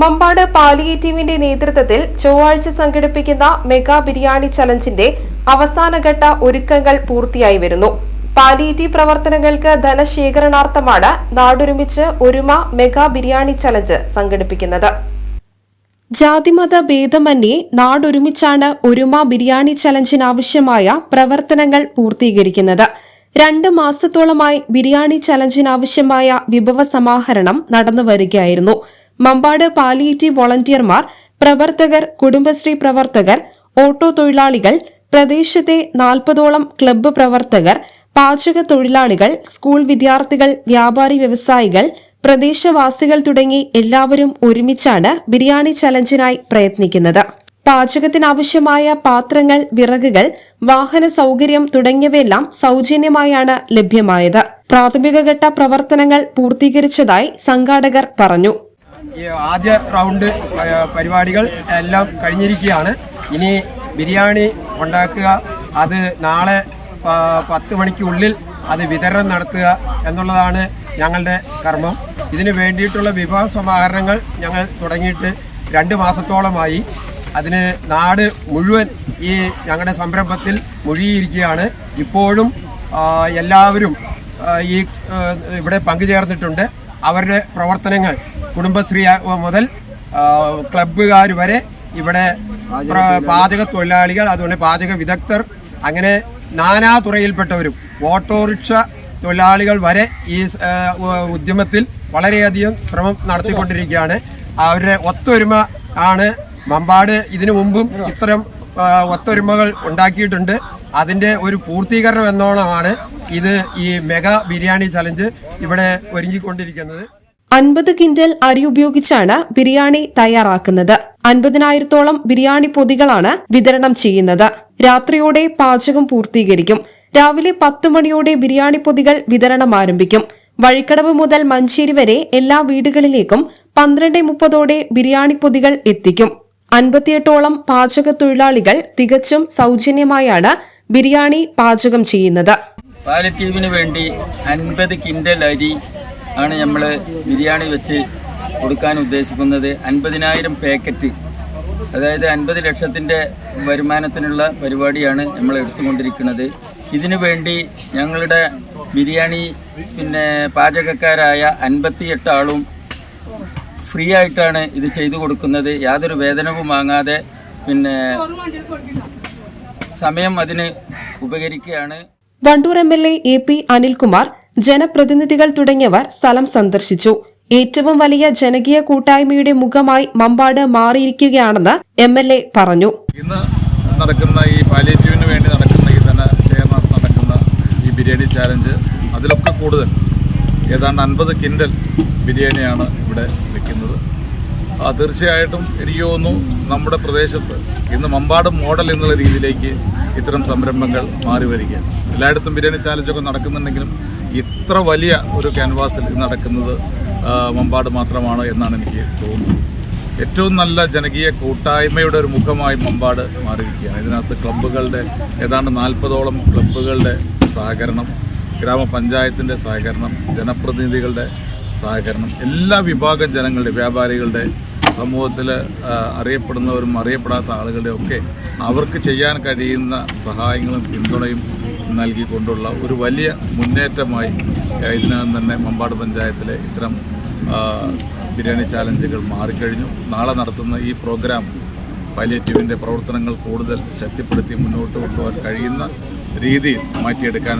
മമ്പാട് പാലിയേറ്റീവിന്റെ നേതൃത്വത്തിൽ ചൊവ്വാഴ്ച സംഘടിപ്പിക്കുന്ന മെഗാ ബിരിയാണി ചലഞ്ചിന്റെ അവസാനഘട്ട ഒരുക്കങ്ങൾ പൂർത്തിയായി വരുന്നു. പാലിയേറ്റീവ് പ്രവർത്തനങ്ങൾക്ക് ധനശേഖരണാർത്ഥമാണ് നാടൊരുമിച്ച് ഒരുമ മെഗാ ബിരിയാണി ചലഞ്ച് സംഘടിപ്പിക്കുന്നത്. ജാതിമത ഭേദമന്യേ നാടൊരുമിച്ചാണ് ഒരുമ ബിരിയാണി ചലഞ്ചിനാവശ്യമായ പ്രവർത്തനങ്ങൾ പൂർത്തീകരിക്കുന്നത്. രണ്ട് മാസത്തോളമായി ബിരിയാണി ചലഞ്ചിനാവശ്യമായ വിഭവ സമാഹരണം നടന്നു വരികയായിരുന്നു മമ്പാട് പാലിയേറ്റീവ് വോളണ്ടിയർമാർ പ്രവർത്തകർ കുടുംബശ്രീ പ്രവർത്തകർ ഓട്ടോ തൊഴിലാളികൾ പ്രദേശത്തെ നാൽപ്പതോളം ക്ലബ്ബ് പ്രവർത്തകർ പാചക തൊഴിലാളികൾ സ്കൂൾ വിദ്യാർത്ഥികൾ വ്യാപാരി വ്യവസായികൾ പ്രദേശവാസികൾ തുടങ്ങി എല്ലാവരും ഒരുമിച്ചാണ് ബിരിയാണി ചലഞ്ചിനായി പ്രയത്നിക്കുന്നത്. പാചകത്തിനാവശ്യമായ പാത്രങ്ങൾ വിറകുകൾ വാഹന സൗകര്യം തുടങ്ങിയവയെല്ലാം സൗജന്യമായാണ് ലഭ്യമായത്. പ്രാഥമികഘട്ട പ്രവർത്തനങ്ങൾ പൂർത്തീകരിച്ചതായി സംഘാടകർ പറഞ്ഞു. ആദ്യ റൗണ്ട് പരിപാടികൾ എല്ലാം കഴിഞ്ഞിരിക്കുകയാണ്. ഇനി ബിരിയാണി ഉണ്ടാക്കുക അത് നാളെ പത്ത് മണിക്കുള്ളിൽ അത് വിതരണം നടത്തുക എന്നുള്ളതാണ് ഞങ്ങളുടെ കർമ്മം. ഇതിനു വേണ്ടിയിട്ടുള്ള വിഭവ സമാഹരണങ്ങൾ ഞങ്ങൾ തുടങ്ങിയിട്ട് രണ്ട് മാസത്തോളമായി. അതിന് നാട് മുഴുവൻ ഈ ഞങ്ങളുടെ സംരംഭത്തിൽ മുഴുകിയിരിക്കുകയാണ്. ഇപ്പോഴും എല്ലാവരും ഈ ഇവിടെ പങ്കുചേർന്നിട്ടുണ്ട്. അവരുടെ പ്രവർത്തനങ്ങൾ കുടുംബശ്രീ മുതൽ ക്ലബ്ബുകാർ വരെ ഇവിടെ പാചക തൊഴിലാളികൾ. അതുകൊണ്ട് പാചക വിദഗ്ധർ അങ്ങനെ നാനാ തുറയിൽപ്പെട്ടവരും. ഓട്ടോറിക്ഷ തൊഴിലാളികൾ വരെ ഈ ഉദ്യമത്തിൽ വളരെയധികം ശ്രമം നടത്തിക്കൊണ്ടിരിക്കുകയാണ്. അവരുടെ ഒത്തൊരുമ ആണ് മമ്പാട്. ഇതിനു മുമ്പും ഇത്തരം ഒത്തൊരുമകൾ ഉണ്ടാക്കിയിട്ടുണ്ട്. അതിന്റെ ഒരു പൂർത്തീകരണം എന്നോണമാണ് ഇത് ഈ മെഗാ ബിരിയാണി ചലഞ്ച് ഇവിടെ ഒരുങ്ങിക്കൊണ്ടിരിക്കുന്നത്. അൻപത് കിൻഡൽ അരി ഉപയോഗിച്ചാണ് ബിരിയാണി തയ്യാറാക്കുന്നത്. അൻപതിനായിരത്തോളം ബിരിയാണി പൊതികളാണ് വിതരണം ചെയ്യുന്നത്. രാത്രിയോടെ പാചകം പൂർത്തീകരിക്കും. രാവിലെ പത്ത് മണിയോടെ ബിരിയാണി പൊതികൾ വിതരണം ആരംഭിക്കും. വഴിക്കടവ് മുതൽ മഞ്ചേരി വരെ എല്ലാ വീടുകളിലേക്കും പന്ത്രണ്ട് മുപ്പതോടെ ബിരിയാണി പൊതികൾ എത്തിക്കും. അൻപത്തിയെട്ടോളം പാചക തൊഴിലാളികൾ തികച്ചും സൗജന്യമായാണ് ബിരിയാണി പാചകം ചെയ്യുന്നത്. വേണ്ടി അരി ആണ് നമ്മൾ ബിരിയാണി വെച്ച് കൊടുക്കാൻ ഉദ്ദേശിക്കുന്നത്. അൻപതിനായിരം പാക്കറ്റ് അതായത് അൻപത് ലക്ഷത്തിന്റെ വരുമാനത്തിനുള്ള പരിപാടിയാണ് നമ്മൾ എടുത്തുകൊണ്ടിരിക്കുന്നത്. ഇതിനു വേണ്ടി ഞങ്ങളുടെ ബിരിയാണി പിന്നെ പാചകക്കാരായ അൻപത്തിയെട്ട് ആളും ഫ്രീ ആയിട്ടാണ് ഇത് ചെയ്തു കൊടുക്കുന്നത്. യാതൊരു വേതനവും വാങ്ങാതെ പിന്നെ സമയം അതിന് ഉപകരിക്കുകയാണ്. Wandoor M L A P Anilkumar ജനപ്രതിനിധികൾ തുടങ്ങിയവർ സ്ഥലം സന്ദർശിച്ചു. ഏറ്റവും വലിയ ജനകീയ കൂട്ടായ്മയുടെ മുഖമായി മമ്പാട് മാറിയിരിക്കുകയാണെന്ന് എം എൽ എ പറഞ്ഞു. ഇന്ന് നടക്കുന്ന ഈ പാലിയേറ്റീവിന് വേണ്ടി നടക്കുന്ന ഈ ധനശേഖരണം നടക്കുന്ന ഈ ബിരിയാണി ചാലഞ്ച് അതിലൊക്കെ കൂടുതൽ ഏതാണ്ട് അൻപത് കിൻഡൽ ബിരിയാണിയാണ് ഇവിടെ വെക്കുന്നത്. തീർച്ചയായിട്ടും എനിക്ക് തോന്നുന്നു നമ്മുടെ പ്രദേശത്ത് ഇന്ന് മമ്പാട് മോഡൽ എന്നുള്ള രീതിയിലേക്ക് ഇത്തരം സംരംഭങ്ങൾ മാറി വരികയാണ്. എല്ലായിടത്തും ബിരിയാണി ചാലഞ്ചൊക്കെ നടക്കുന്നുണ്ടെങ്കിലും ഇത്ര വലിയ ഒരു ക്യാൻവാസിൽ നടക്കുന്നത് മമ്പാട് മാത്രമാണ് എന്നാണ് എനിക്ക് തോന്നുന്നത്. ഏറ്റവും നല്ല ജനകീയ കൂട്ടായ്മയുടെ ഒരു മുഖമായി മമ്പാട് മാറിയിരിക്കുകയാണ്. ഇതിനകത്ത് ക്ലബ്ബുകളുടെ ഏതാണ്ട് നാൽപ്പതോളം ക്ലബ്ബുകളുടെ സഹകരണം ഗ്രാമപഞ്ചായത്തിന്റെ സഹകരണം ജനപ്രതിനിധികളുടെ സഹകരണം എല്ലാ വിഭാഗം ജനങ്ങളുടെ വ്യാപാരികളുടെ സമൂഹത്തിൽ അറിയപ്പെടുന്നവരും അറിയപ്പെടാത്ത ആളുകളുടെ ഒക്കെ അവർക്ക് ചെയ്യാൻ കഴിയുന്ന സഹായങ്ങളും പിന്തുണയും നൽകിക്കൊണ്ടുള്ള ഒരു വലിയ മുന്നേറ്റമായി ഇതിനകം തന്നെ മമ്പാട് പഞ്ചായത്തിലെ ഇത്തരം ബിരിയാണി ചാലഞ്ചുകൾ മാറിക്കഴിഞ്ഞു. നാളെ നടത്തുന്ന ഈ പ്രോഗ്രാം പാലിയേറ്റീവിന്റെ പ്രവർത്തനങ്ങൾ കൂടുതൽ ശക്തിപ്പെടുത്തി മുന്നോട്ട് കൊണ്ടുപോകാൻ കഴിയുന്ന രീതിയിൽ മാറ്റിയെടുക്കാൻ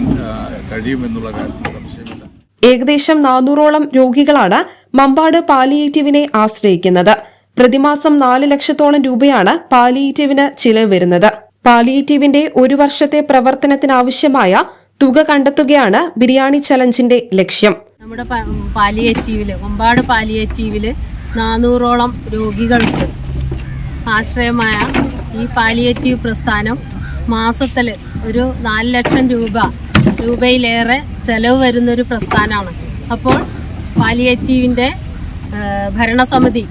കഴിയുമെന്നുള്ള കാര്യത്തിൽ സംശയമില്ല. ഏകദേശം നാനൂറോളം രോഗികളാണ് മമ്പാട് പാലിയേറ്റീവിനെ ആശ്രയിക്കുന്നത്. പ്രതിമാസം നാല് ലക്ഷത്തോളം രൂപയാണ് പാലിയേറ്റീവിന് ചിലവ് വരുന്നത്. പാലിയേറ്റീവിന്റെ ഒരു വർഷത്തെ പ്രവർത്തനത്തിനാവശ്യമായ തുക കണ്ടെത്തുകയാണ് ബിരിയാണി ചലഞ്ചിന്റെ ലക്ഷ്യം. നമ്മുടെ പാലിയേറ്റീവിൽ ഒമ്പാട് പാലിയേറ്റീവിൽ നാനൂറോളം രോഗികൾക്ക് ആശ്രയമായ ഈ പാലിയേറ്റീവ് പ്രസ്ഥാനം മാസത്തിൽ ഒരു നാല് ലക്ഷം രൂപ രൂപയിലേറെ ചെലവ് വരുന്നൊരു പ്രസ്ഥാനമാണ്. അപ്പോൾ പാലിയേറ്റീവിന്റെ ഭരണസമിതി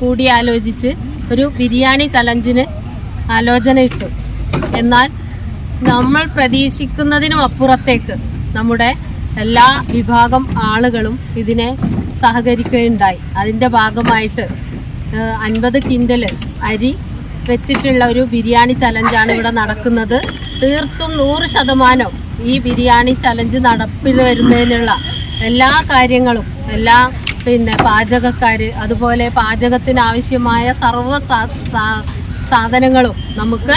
കൂടിയാലോചിച്ച് ഒരു ബിരിയാണി ചലഞ്ചിന് ആലോചന ഇട്ടു എന്നാൽ നമ്മൾ പ്രതീക്ഷിക്കുന്നതിനും അപ്പുറത്തേക്ക് നമ്മുടെ എല്ലാ വിഭാഗം ആളുകളും ഇതിനെ സഹകരിക്കുകയുണ്ടായി. അതിന്റെ ഭാഗമായിട്ട് അൻപത് കിൻഡൽ അരി വെച്ചിട്ടുള്ള ഒരു ബിരിയാണി ചലഞ്ചാണ് ഇവിടെ നടക്കുന്നത്. തീർത്തും നൂറ് ശതമാനം ഈ ബിരിയാണി ചലഞ്ച് നടപ്പിൽ വരുന്നതിനുള്ള എല്ലാ കാര്യങ്ങളും എല്ലാ പിന്നെ പാചകക്കാർ അതുപോലെ പാചകത്തിന് ആവശ്യമായ സർവ സാധനങ്ങളും നമുക്ക്